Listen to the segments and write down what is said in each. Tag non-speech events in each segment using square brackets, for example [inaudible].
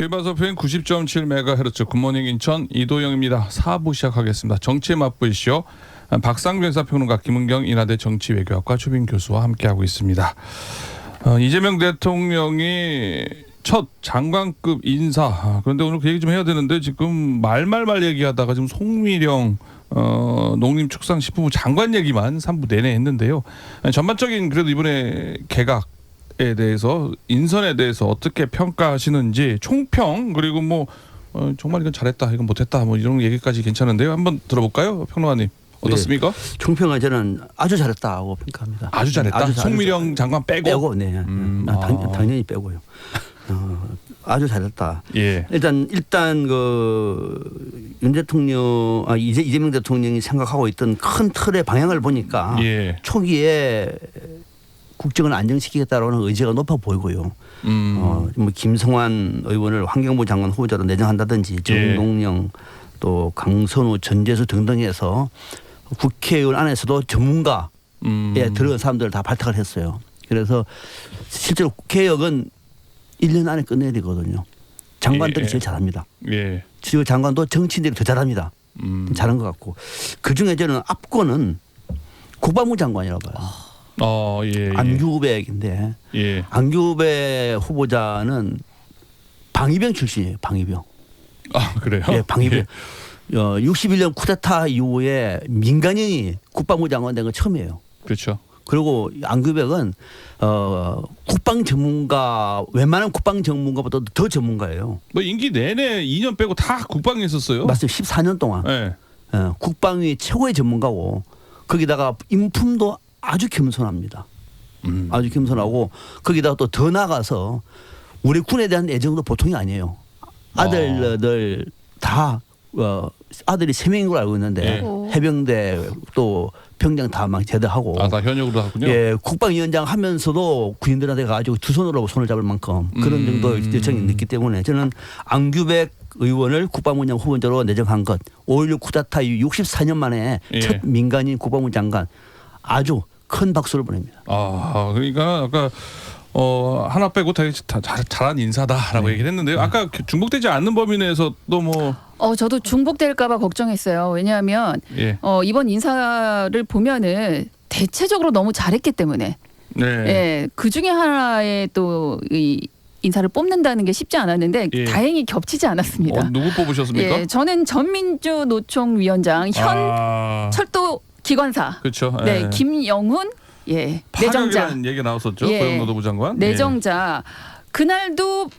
일반서표인 90.7MHz 굿모닝 인천 이도영입니다. 4부 시작하겠습니다. 정치의 맛보이시오. 박상규 행사평론가 김은경 인하대 정치외교학과 주빈 교수와 함께하고 있습니다. 어, 이재명 대통령이 첫 장관급 인사 아, 그런데 오늘 그 얘기 좀 해야 되는데 지금 말말말 얘기하다가 지금 송미령 어, 농림축산식품부 장관 얘기만 3부 내내 했는데요. 전반적인 그래도 이번에 개각 에 대해서 인선에 대해서 어떻게 평가하시는지 총평 그리고 뭐 어, 정말 이건 잘했다 이건 못했다 뭐 이런 얘기까지 괜찮은데요 한번 들어볼까요 평론가님 어떻습니까 총평은 저는 아주 잘했다고 평가합니다. 아주 잘했다 아주 잘- 송미령 장관 빼고, 빼고, 네, 음, 아, 당, 아. 당 연히 빼고요. 어, 아주 잘했다. 예 일단 일단 그 윤 대통령, 아 이재 이재명 대통령이 생각하고 있던 큰 틀의 방향을 보니까 예. 초기에 국정을 안정시키겠다라는 의지가 높아 보이고요. 음. 어, 뭐 김성환 의원을 환경부 장관 후보자로 내정한다든지 예. 정동영 또 강선우 전재수 등등해서 국회의원 안에서도 전문가에 음. 들어간 사람들을 다 발탁을 했어요. 그래서 실제로 개혁은 1년 안에 끝내야 되거든요. 장관들이 예. 제일 잘합니다. 예. 지금 장관도 정치인들이 더 잘합니다. 음. 잘한 것 같고 그 중에 저는 앞권은 국방부 장관이라고 봐요. 어, 예. 예. 안규백인데 예. 안규배 후보자는 방위병 출신이에요. 방위병. 아, 그래요? 예, 방위병. 어, 61년 쿠데타 이후에 민간인이 국방부 장관 된 건 처음이에요. 그렇죠. 그리고 안규백은 어, 국방 전문가 웬만한 국방 전문가보다 더 전문가예요. 뭐 임기 내내 2년 빼고 다 국방에 있었어요. 맞습니다. 14년 동안 예. 어, 국방위 최고의 전문가고 거기다가 인품도 아주 겸손합니다. 음. 아주 겸손하고 거기다가 또 더 나가서 우리 군에 대한 애정도 보통이 아니에요. 아들들 다 어, 아들이 세 명인 걸 알고 있는데 예. 해병대 또 병장 다 막 제대하고 아, 다 현역으로 하군요. 예, 국방위원장 하면서도 군인들한테 가지고 두 손으로 손을 잡을 만큼 그런 음. 정도 요청이 있기 때문에 저는 안규백 의원을 국방부장 후보자로 내정한 것, 5.16 쿠데타 이후 64년 만에 예. 첫 민간인 국방부 장관 아주 큰 박수를 보냅니다. 아, 그러니까 아까 어 하나 빼고 되게 다 잘, 잘한 인사다라고 네. 얘기를 했는데요. 아까 그 중복되지 않는 범위 내에서 또 뭐 어, 저도 중복될까봐 걱정했어요. 왜냐하면 예. 어, 이번 인사를 보면은 대체적으로 너무 잘했기 때문에 네. 예, 그 중에 하나의 또이 인사를 뽑는다는 게 쉽지 않았는데 예. 다행히 겹치지 않았습니다. 어, 누구 뽑으셨습니까? 예, 저는 전민주 노총 위원장 현 아, 철도 기관사 그렇죠. 네, 예. 김영훈 예, 내정자 파격이라는 얘기 나왔었죠. 예. 고용노동부 장관. 내정자 그날도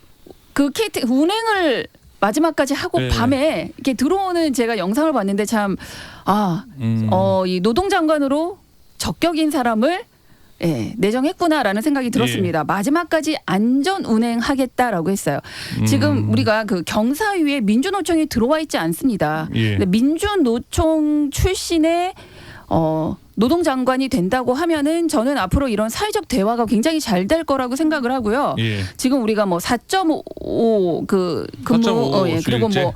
그 KT 운행을 마지막까지 하고 네. 밤에 이렇게 들어오는 제가 영상을 봤는데 참 아, 예. 음. 어, 이 노동장관으로 적격인 사람을 예, 내정했구나라는 생각이 들었습니다. 마지막까지 안전 운행하겠다라고 했어요. 지금 음. 우리가 그 경사위에 민주노총이 들어와 있지 않습니다. 예. 근데 민주노총 출신의 어, 노동장관이 된다고 하면은 저는 앞으로 이런 사회적 대화가 굉장히 잘 될 거라고 생각을 하고요. 예. 지금 우리가 뭐 4.5그 근무 4.5 어, 예. 그리고. 뭐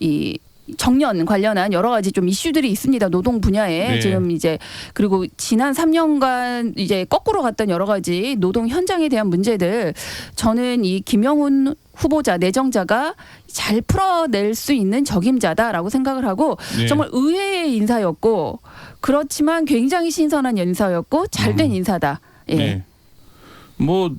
이 정년 관련한 여러 가지 좀 이슈들이 있습니다. 노동 분야에 네. 지금 이제 그리고 지난 3년간 이제 거꾸로 갔던 여러 가지 노동 현장에 대한 문제들 저는 이 김영훈 후보자 내정자가 잘 풀어낼 수 있는 적임자다라고 생각을 하고 예. 정말 의외의 인사였고 그렇지만 굉장히 신선한 인사였고 잘된 음. 인사다. 예. 예. 뭐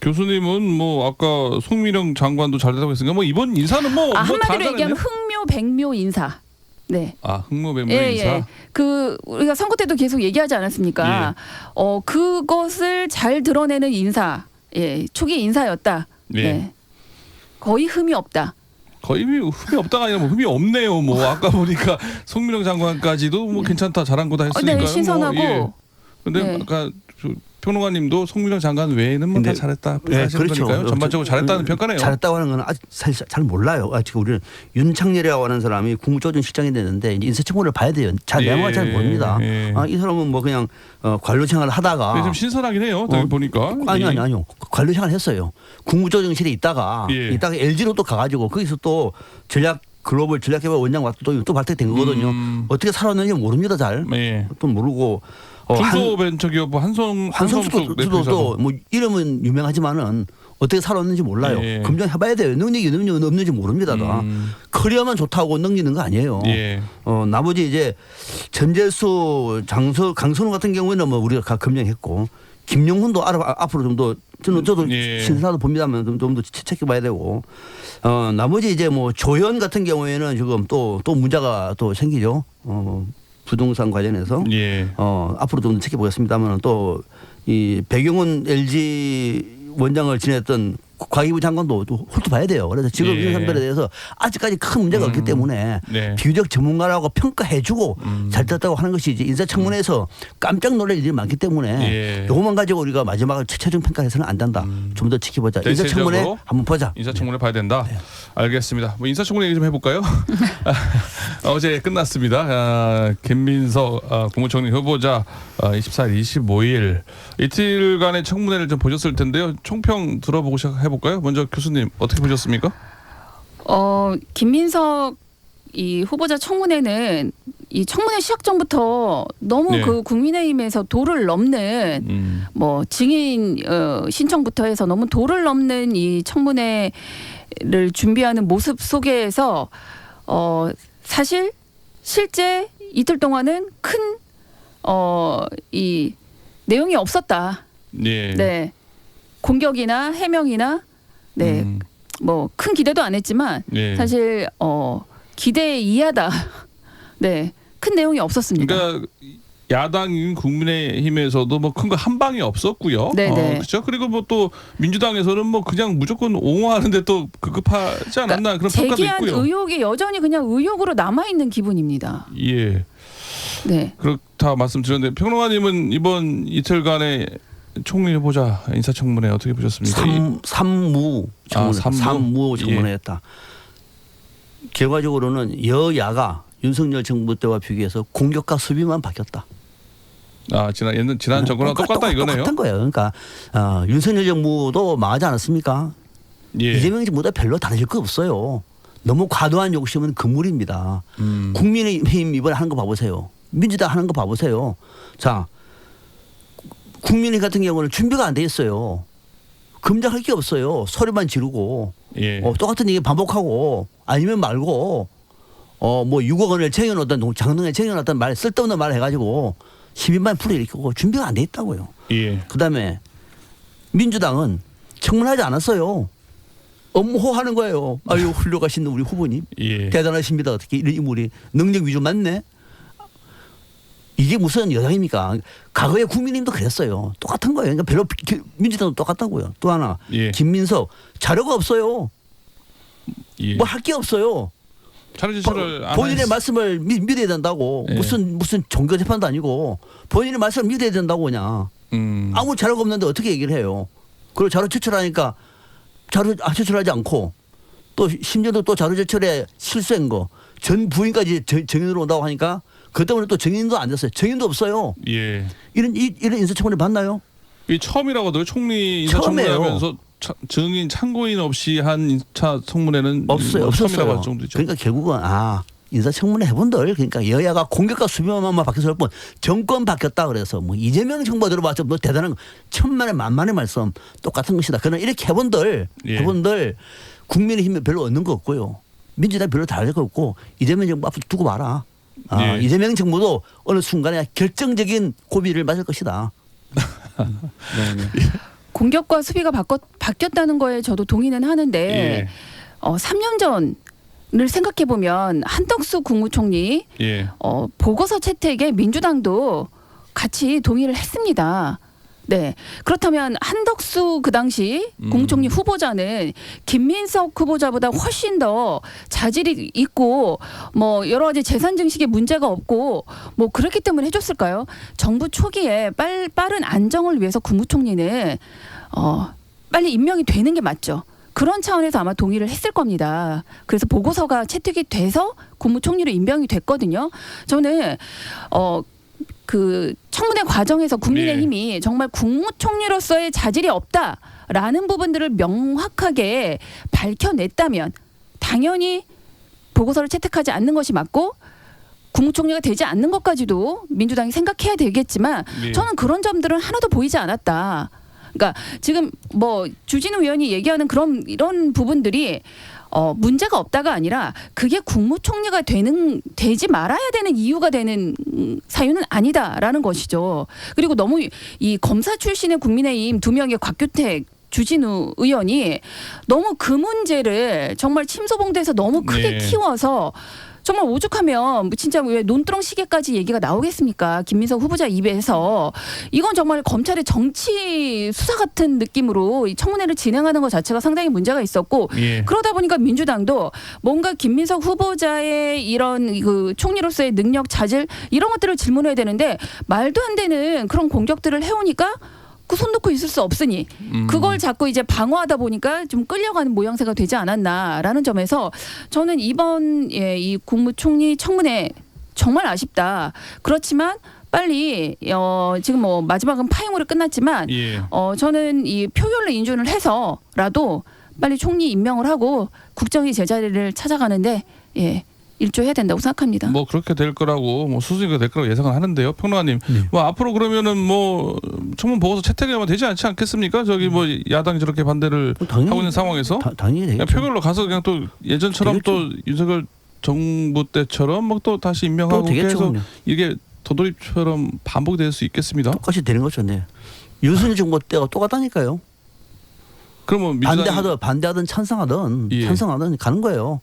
교수님은 뭐 아까 송미령 장관도 잘 됐다고 했으니까 뭐 이번 인사는 뭐 아, 뭐다 한마디로 얘기하면. 흥묘 백묘 인사. 네. 아 흥모 백모 예, 인사. 예. 그 우리가 선거 때도 계속 얘기하지 않았습니까? 예. 어 그것을 잘 드러내는 인사. 예. 초기 인사였다. 예. 네. 거의 흠이 없다. 거의 흠이 흠이 없다가 아니라 뭐 흠이 없네요. 뭐 아까 보니까 [laughs] 송미령 장관까지도 뭐 괜찮다 잘한 거다 어, 했으니까요. 네, 신선하고 뭐, 예. 근데 네. 아까 저 평론가님도 송미령 장관 외에는 뭐 다 근데- 잘했다 네, 하시는 거니까요. 전반적으로 잘했다는 평가네요. 잘했다고 하는 건 아직 사실 잘 몰라요. 아직 우리는 윤창렬이라고 하는 사람이 국무조정 실장이 되는데 이제 인사청문을 봐야 돼요. 잘 예, 내용을 잘 모릅니다. 예. 아, 이 사람은 뭐 그냥 어, 관료 생활을 하다가 근데 좀 신선하긴 해요. 딱 어, 보니까. 아니 아니 이- 아니요 관료 생활 했어요. 국무조정실에 있다가 예. 있다가 LG로 또 가가지고 거기서 또 전략 글로벌 전략개발 원장 왔고 또, 또 발탁된 거거든요. 음. 어떻게 살았는지 모릅니다 잘. 예. 또 모르고 어, 한- 중소벤처기업 한성 한성수도 한성숙 대표이사도 뭐 이름은 유명하지만은 어떻게 살았는지 몰라요. 예. 검증해봐야 돼요. 능력이 있는지 없는지 모릅니다. 다. 음, 커리어만 좋다고 넘기는 거 아니에요. 예. 어, 나머지 이제 전재수, 장서, 강선우 같은 경우에는 뭐 우리가 다 검증했고 김용훈도 알아, 앞으로 좀 더 저는 저도 예. 신사도 봅니다만 좀더 채찍해봐야 되고 어, 나머지 이제 뭐 조현 같은 경우에는 지금 또또 문제가 또 생기죠. 어, 부동산 관련해서 예. 어, 앞으로 좀 지켜보겠습니다만 또 이 배경훈 LG 원장을 지냈던 과기부 장관도 또 훑어 봐야 돼요. 그래서 지금 예. 이런 사람들에 대해서 아직까지 큰 문제가 없기 때문에 네. 비교적 전문가라고 평가해주고 음. 잘 됐다고 하는 것이 이제 인사청문회에서 깜짝 놀랄 일이 많기 때문에 예. 이것만 가지고 우리가 마지막에 최종 평가해서는 안 된다. 좀더 지켜보자. 인사청문회 음. 한번 보자. 인사청문회 봐야 된다. 네. 알겠습니다. 뭐 인사청문회 얘기 좀 해볼까요? [laughs] 어제 끝났습니다. 아, 김민석 아, 국무총리 후보자 아, 24일, 25일 이틀간의 청문회를 좀 보셨을 텐데요. 총평 들어보고 시작해 볼까요? 먼저 교수님 어떻게 보셨습니까? 어, 김민석 이 후보자 청문회는 이 청문회 시작 전부터 너무 네. 그 국민의힘에서 도를 넘는 음, 뭐 증인 어, 신청부터 해서 너무 도를 넘는 이 청문회를 준비하는 모습 속에서 어 사실 실제 이틀 동안은 큰 어 이 내용이 없었다. 예. 네. 공격이나 해명이나 네. 음, 뭐큰 기대도 안 했지만 예. 사실 어 기대 이하다. [laughs] 네. 큰 내용이 없었습니다. 그러니까 야당인 국민의힘에서도 뭐 큰 거 한 방이 없었고요. 네네. 그렇죠. 그리고 뭐 또 민주당에서는 뭐 그냥 무조건 옹호하는데 또 급급하지 않았나 그런 평가도 제기한 있고요. 의혹이 여전히 그냥 의혹으로 남아 있는 기분입니다. 예. 네. 그렇다 말씀드렸는데 평론가님은 이번 이틀간의 총리 후보자 인사청문회 어떻게 보셨습니까? 삼, 삼무 청문회, 아, 삼무? 삼무 청문회였다. 결과적으로는 여야가 윤석열 정부 때와 비교해서 공격과 수비만 바뀌었다. 아 지난 옛날 지난 정권랑 똑같- 똑같다 이거네요. 똑같은 거예요. 그러니까 어, 윤석열 정부도 망하지 않았습니까? 예. 이재명 정부보다 별로 다르실 거 없어요. 너무 과도한 욕심은 금물입니다. 음. 국민의힘 이번에 하는 거 봐보세요. 민주당 하는 거 봐보세요. 자, 국민의 같은 경우는 준비가 안 돼 있어요. 검증할 게 없어요. 소리만 지르고 예. 어, 똑같은 얘기 반복하고 아니면 말고 어 뭐 6억 원을 쟁여놓던 장동에 쟁여놨던 말 쓸데없는 말 해가지고 시민만 불러일으키고 준비가 안 돼 있다고요. 예. 그다음에 민주당은 청문하지 않았어요. 엄호하는 거예요. 아유 훌륭하신 우리 후보님 예. 대단하십니다. 어떻게 이런 인물이 능력 위주 맞네. 이게 무슨 여당입니까? 과거에 국민님도 그랬어요. 똑같은 거예요. 그러니까 별로 비- 민주당도 똑같다고요. 또 하나 예. 김민석 자료가 없어요. 예. 뭐할 게 없어요. 자료 제출을 안 본인의 했- 말씀을 믿, 믿어야 된다고 예. 무슨 무슨 종교 재판도 아니고 본인의 말씀을 믿어야 된다고 그냥 음. 아무 자료가 없는데 어떻게 얘기를 해요? 그리고 자료 제출하니까 자료 아, 제출하지 않고 또 심지어도 또 자료 제출에 실수한 거 전 부인까지 정- 정인으로 온다고 하니까 그 때문에 또 정인도 안 됐어요. 정인도 없어요. 예. 이런 이, 이런 인사청문회 봤나요? 이 처음이라고 하더라고요. 총리 인사청문회 처음이에요. 하면서 차- 증인 참고인 없이 한 인사 청문회는 없어요. 뭐 없었어요. 할 정도죠. 그러니까 결국은 아 인사청문회 해본들 그러니까 여야가 공격과 수비만 바뀌었을 뿐 정권 바뀌었다 그래서 뭐 이재명 정부 들어봤자 뭐 대단한 거, 천만의 만만의 말씀 똑같은 것이다. 그러나 이렇게 해본들 예. 해본들 국민의힘에 별로 얻는 거 없고요. 민주당 별로 다를 거 없고 이재명 정부 앞으로 두고 봐라. 아, 예. 이재명 정부도 어느 순간에 결정적인 고비를 맞을 것이다. [laughs] 네, 네. 공격과 수비가 바꿔, 바뀌었다는 거에 저도 동의는 하는데 예. 어, 3년 전을 생각해 보면 한덕수 국무총리 예. 어, 보고서 채택에 민주당도 같이 동의를 했습니다. 네. 그렇다면 한덕수 그 당시 음. 공총리 후보자는 김민석 후보자보다 훨씬 더 자질이 있고 뭐 여러 가지 재산 증식에 문제가 없고 뭐 그렇기 때문에 해줬을까요? 정부 초기에 빨, 빠른 안정을 위해서 국무총리는 어, 빨리 임명이 되는 게 맞죠. 그런 차원에서 아마 동의를 했을 겁니다. 그래서 보고서가 채택이 돼서 국무총리로 임명이 됐거든요. 저는 어. 그 청문회 과정에서 국민의힘이 정말 국무총리로서의 자질이 없다라는 부분들을 명확하게 밝혀냈다면 당연히 보고서를 채택하지 않는 것이 맞고 국무총리가 되지 않는 것까지도 민주당이 생각해야 되겠지만 예. 저는 그런 점들은 하나도 보이지 않았다. 그러니까 지금 뭐 주진우 의원이 얘기하는 그런 이런 부분들이 어 문제가 없다가 아니라 그게 국무총리가 되는 되지 말아야 되는 이유가 되는 음, 사유는 아니다라는 것이죠. 그리고 너무 이 검사 출신의 국민의힘 두 명의 곽규택 주진우 의원이 너무 그 문제를 정말 침소봉대에서 너무 크게 네. 키워서 정말 오죽하면 뭐 진짜 왜 논두렁 시계까지 얘기가 나오겠습니까? 김민석 후보자 입에서 이건 정말 검찰의 정치 수사 같은 느낌으로 이 청문회를 진행하는 것 자체가 상당히 문제가 있었고 예. 그러다 보니까 민주당도 뭔가 김민석 후보자의 이런 그 총리로서의 능력 자질 이런 것들을 질문해야 되는데 말도 안 되는 그런 공격들을 해오니까 그손 놓고 있을 수 없으니 음. 그걸 자꾸 이제 방어하다 보니까 좀 끌려가는 모양새가 되지 않았나라는 점에서 저는 이번 예, 이 국무총리 청문회 정말 아쉽다. 그렇지만 빨리 어 지금 뭐 마지막은 파행으로 끝났지만 예. 어 저는 이 표결로 인준을 해서라도 빨리 총리 임명을 하고 국정의 제자리를 찾아가는데 예 일조해야 된다고 생각합니다. 뭐 그렇게 될 거라고 뭐 수순이가 될 거라고 예상을 하는데요, 평론가님. 네. 뭐 앞으로 그러면은 뭐 청문 보고서 채택하면 되지 않지 않겠습니까? 저기 뭐 야당이 저렇게 반대를 뭐 당연히 하고 있는 상황에서 다, 당연히 그냥 되겠죠. 표결로 가서 그냥 또 예전처럼 또 윤석열 정부 때처럼 뭐 또 다시 또 임명하고 되겠죠. 계속 그냥. 이게 도돌이처럼 반복이 될수 있겠습니다. 똑같이 되는 거죠. 네. 윤석열 정부 때가 똑같다니까요. 그러면 민주당이 반대하든 반대하든 찬성하든 예. 찬성하든 가는 거예요.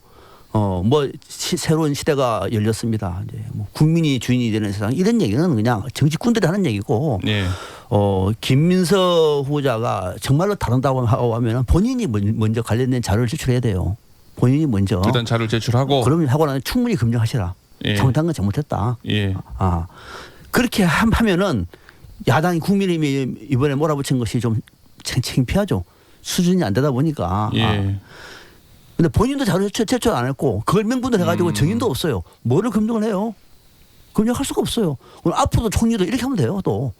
어뭐 새로운 시대가 열렸습니다. 이제 뭐 국민이 주인이 되는 세상 이런 얘기는 그냥 정치꾼들이 하는 얘기고 예. 어 김민석 후보자가 정말로 다른다고 하고 하면 본인이 먼- 먼저 관련된 자료를 제출해야 돼요. 본인이 먼저 일단 자료를 제출하고 어. 그러면 하고 나면 충분히 검증하시라. 예. 잘못한 건 잘못했다. 예. 아 그렇게 함- 하면은 야당이 국민의힘이 이번에 몰아붙인 것이 좀 창- 창피하죠. 수준이 안 되다 보니까. 예. 아, 근데 본인도 자료 제출, 안 했고 그걸 명분을 해가지고 음. 정인도 없어요. 뭐를 검증을 해요? 검증할 수가 없어요. 그럼 앞으로도 총리도 이렇게 하면 돼요. 또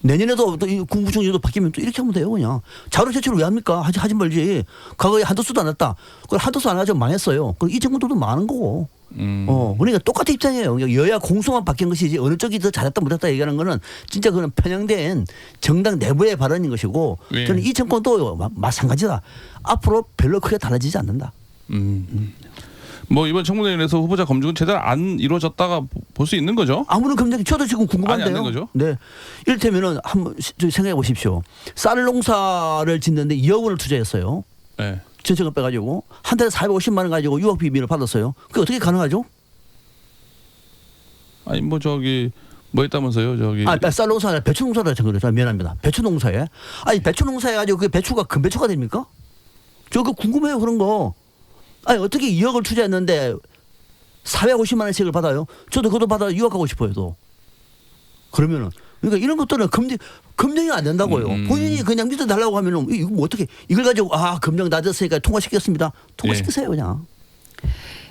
내년에도 또이 국무총리도 바뀌면 또 이렇게 하면 돼요. 그냥 자료 제출을 왜 합니까? 하지 하지 말지. 과거에 한두 수도 안 했다. 그걸 한두 수안 해가지고 망했어요. 그럼 이 정부도 많은 거고. 음. 어, 그러니까 똑같은 입장이에요. 여야 공수만 바뀐 것이지 어느 쪽이 더 잘했다 못했다 얘기하는 거는 진짜 그는 편향된 정당 내부의 발언인 것이고 예. 저는 이 정권도 마, 마찬가지다. 앞으로 별로 크게 달라지지 않는다. 음. 뭐 이번 청문회에서 후보자 검증은 제대로 안 이루어졌다가 볼 수 있는 거죠? 아무런 검증 저도 지금 아니, 안 궁금한데요. 된 거죠? 네. 이를테면은 한번 생각해 보십시오. 쌀 농사를 짓는데 2억 원을 투자했어요. 예. 전체금 빼가지고 한 달에 450만 원 가지고 6억 비밀을 받았어요. 그게 어떻게 가능하죠? 아니 뭐 저기 뭐 했다면서요? 저기 아, 쌀 농사 배추 농사를 저 그래서 미안합니다. 배추 농사에 아니 배추 농사해 가지고 그 배추가 금 배추가 됩니까? 저 그 궁금해요 그런 거. 아니 어떻게 2억을 투자했는데 450만 원씩을 받아요? 저도 그것도 받아 유학하고 싶어요 또. 그러면은 그러니까 이런 것들은 검증 검증이 안 된다고요. 음. 본인이 그냥 믿어 달라고 하면은 이거 뭐 어떻게 이걸 가지고 아 검증 낮았으니까 통과시켰습니다. 통과시키세요 그냥.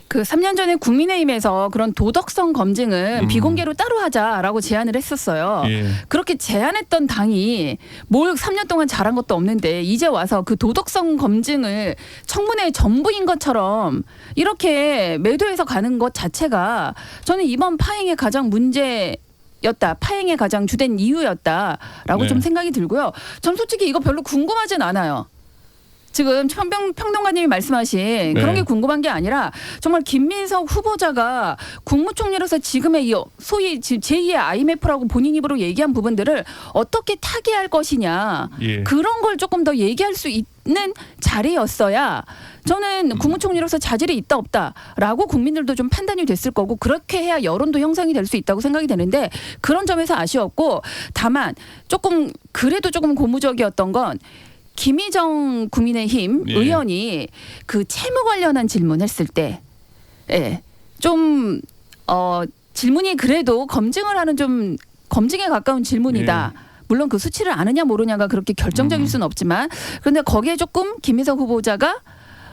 그 3년 전에 국민의힘에서 그런 도덕성 검증은 음. 비공개로 따로 하자라고 제안을 했었어요. 예. 그렇게 제안했던 당이 뭘 3년 동안 잘한 것도 없는데 이제 와서 그 도덕성 검증을 청문회 전부인 것처럼 이렇게 매도해서 가는 것 자체가 저는 이번 파행의 가장 문제 였다 파행의 가장 주된 이유였다라고 네. 좀 생각이 들고요. 전 솔직히 이거 별로 궁금하진 않아요. 지금 평평 평론가님이 말씀하신 네. 그런 게 궁금한 게 아니라 정말 김민석 후보자가 국무총리로서 지금의 이 소위 지- 제2의 IMF라고 본인 입으로 얘기한 부분들을 어떻게 타개할 것이냐 예. 그런 걸 조금 더 얘기할 수 있는 자리였어야 저는 국무총리로서 자질이 있다 없다라고 국민들도 좀 판단이 됐을 거고 그렇게 해야 여론도 형성이 될 수 있다고 생각이 되는데 그런 점에서 아쉬웠고 다만 조금 그래도 조금 고무적이었던 건 김희정 국민의힘 예. 의원이 그 채무 관련한 질문했을 때, 예, 좀, 어, 질문이 그래도 검증을 하는 좀 검증에 가까운 질문이다. 물론 그 수치를 아느냐 모르냐가 그렇게 결정적일 음. 수는 없지만 그런데 거기에 조금 김희석 후보자가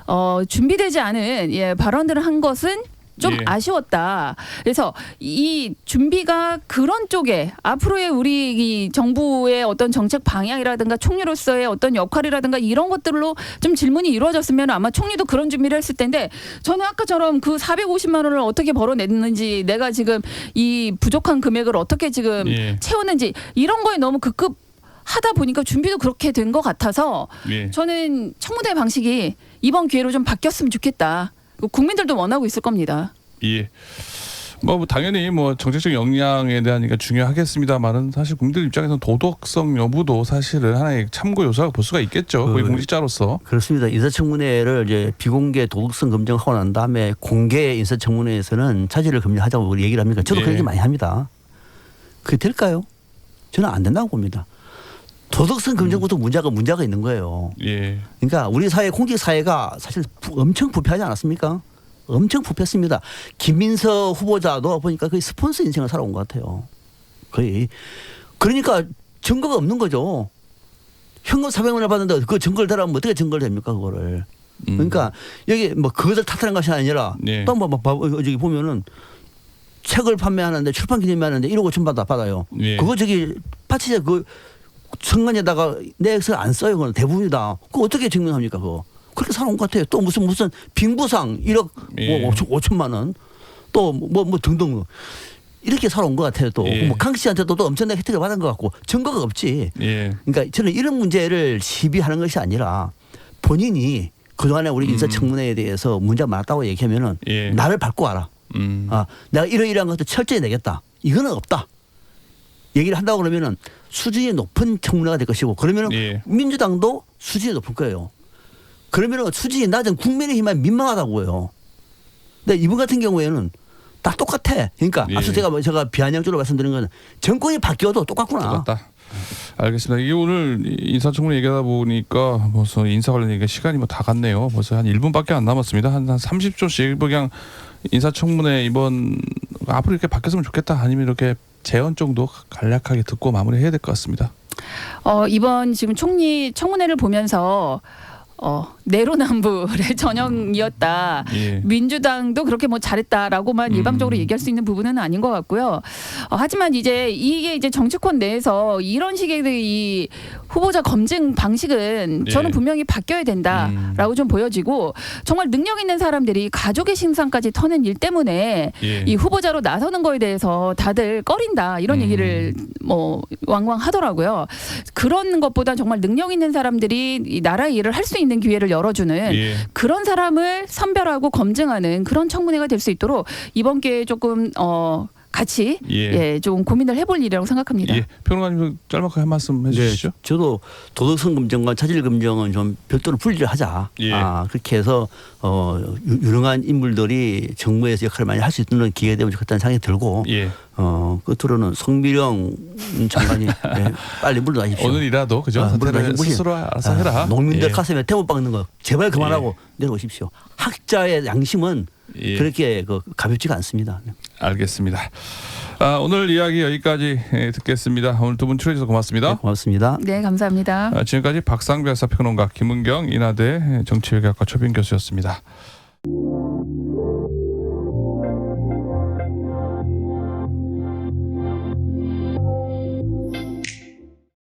어, 준비되지 않은 예, 발언들을 한 것은 좀 예. 아쉬웠다. 그래서 이 준비가 그런 쪽에 앞으로의 우리 이 정부의 어떤 정책 방향이라든가 총리로서의 어떤 역할이라든가 이런 것들로 좀 질문이 이루어졌으면 아마 총리도 그런 준비를 했을 텐데 저는 아까처럼 그 450만 원을 어떻게 벌어냈는지 내가 지금 이 부족한 금액을 어떻게 지금 예. 채웠는지 이런 거에 너무 급급 하다 보니까 준비도 그렇게 된 것 같아서 예. 저는 청문회 방식이 이번 기회로 좀 바뀌었으면 좋겠다. 국민들도 원하고 있을 겁니다. 예. 뭐 당연히 뭐 정책적 역량에 대하니까 중요하겠습니다만은 사실 국민들 입장에서는 도덕성 여부도 사실은 하나의 참고 요소가 볼 수가 있겠죠. 그- 공직자로서. 그렇습니다. 인사청문회를 이제 비공개 도덕성 검증하고 난 다음에 공개 인사청문회에서는 차질을 금지하자고 얘기를 합니까? 저도 예. 그렇게 많이 합니다. 그게 될까요? 저는 안 된다고 봅니다. 도덕성 검증부터 문제가 문제가 있는 거예요. 예. 그러니까 우리 사회 공직 사회가 사실 부- 엄청 부패하지 않았습니까? 엄청 부패했습니다. 김민서 후보자도 보니까 거의 스폰서 인생을 살아온 것 같아요. 거의 그러니까 증거가 없는 거죠. 현금 400만을 받는데 그 증거를 대라면 어떻게 증거를 됩니까 그거를? 음. 그러니까 여기 뭐 그것을 탓하는 것이 아니라 네. 또뭐 저기 보면은 책을 판매하는데 출판 기념하는데 1억 5천 받아 받아요. 예. 그거 저기 파티제 그 선관에다가 내역서 안 써요. 그건 대부분이다. 그거 어떻게 증명합니까 그거? 그렇게 살아온 것 같아요. 또 무슨 무슨 빙부상 1억 예. 뭐 5천, 5천만 원. 또뭐뭐 등등 이렇게 살아온 것 같아요. 또 예. 뭐 강 씨한테도 또 엄청나게 혜택을 받은 것 같고 증거가 없지. 예. 그러니까 저는 이런 문제를 시비하는 것이 아니라 본인이 그동안에 우리 인사청문회에 대해서 문제가 많았다고 얘기하면은 음. 예. 나를 밟고 와라. 음. 아, 내가 이러이러한 것도 철저히 내겠다. 이거는 없다. 얘기를 한다고 그러면은 수준이 높은 청문회가 될 것이고 그러면은 예. 민주당도 수준이 높을 거예요. 그러면은 수준이 낮은 국민의힘만 민망하다고요. 근데 이번 같은 경우에는 다 똑같아. 그러니까 예. 앞서 제가 뭐 제가 비아냥적으로 말씀드린 거는 정권이 바뀌어도 똑같구나. 똑같다. 알겠습니다. 이게 오늘 인사청문회 얘기하다 보니까 벌써 인사 관련 얘기가 시간이 뭐 다 갔네요. 벌써 한 1분밖에 안 남았습니다. 한, 한 30초씩 그냥 인사청문회 이번 앞으로 이렇게 바뀌었으면 좋겠다. 아니면 이렇게 재연 정도 간략하게 듣고 마무리해야 될 것 같습니다. 어, 이번 지금 총리 청문회를 보면서 어, 내로남불의 [laughs] 전형이었다. 예. 민주당도 그렇게 뭐 잘했다라고만 음. 일방적으로 얘기할 수 있는 부분은 아닌 것 같고요. 어, 하지만 이제 이게 이제 정치권 내에서 이런 식의 이 후보자 검증 방식은 예. 저는 분명히 바뀌어야 음. 된다라고 좀 보여지고 정말 능력 있는 사람들이 가족의 신상까지 터는 일 때문에 예. 이 후보자로 나서는 거에 대해서 다들 꺼린다 이런 음. 얘기를 뭐 왕왕 하더라고요. 그런 것보다 정말 능력 있는 사람들이 이 나라 일을 할 수 있는 기회를 열어주는 예. 그런 사람을 선별하고 검증하는 그런 청문회가 될 수 있도록 이번 기회에 조금 어 같이 예. 예, 좀 고민을 해볼 일이라고 생각합니다. 예. 평론가님 짧게 한 말씀 해주시죠. 네, 저도 도덕성 검증과 차질 검증은 좀 별도로 분리를 하자. 예. 아, 그렇게 해서 어, 유- 유능한 인물들이 정부에서 역할을 많이 할 수 있는 기회가 되면 좋겠다는 생각이 들고 예. 어, 끝으로는 성비령 장관이 네, [laughs] 빨리 물러나십시오. 오늘이라도 그죠? 아, 물러나십시오. 스스로 알아서 아, 해라. 농민들 예. 가슴에 태못 박는 거 제발 그만하고 내려오십시오. 학자의 양심은 예. 그렇게 그 가볍지가 않습니다. 네. 알겠습니다. 아, 오늘 이야기 여기까지 예, 듣겠습니다. 오늘 두 분 출연해주셔서 고맙습니다. 네, 고맙습니다. 네, 감사합니다. 아, 지금까지 박상배 사평론가 김은경 인하대 정치외교학과 초빙 교수였습니다.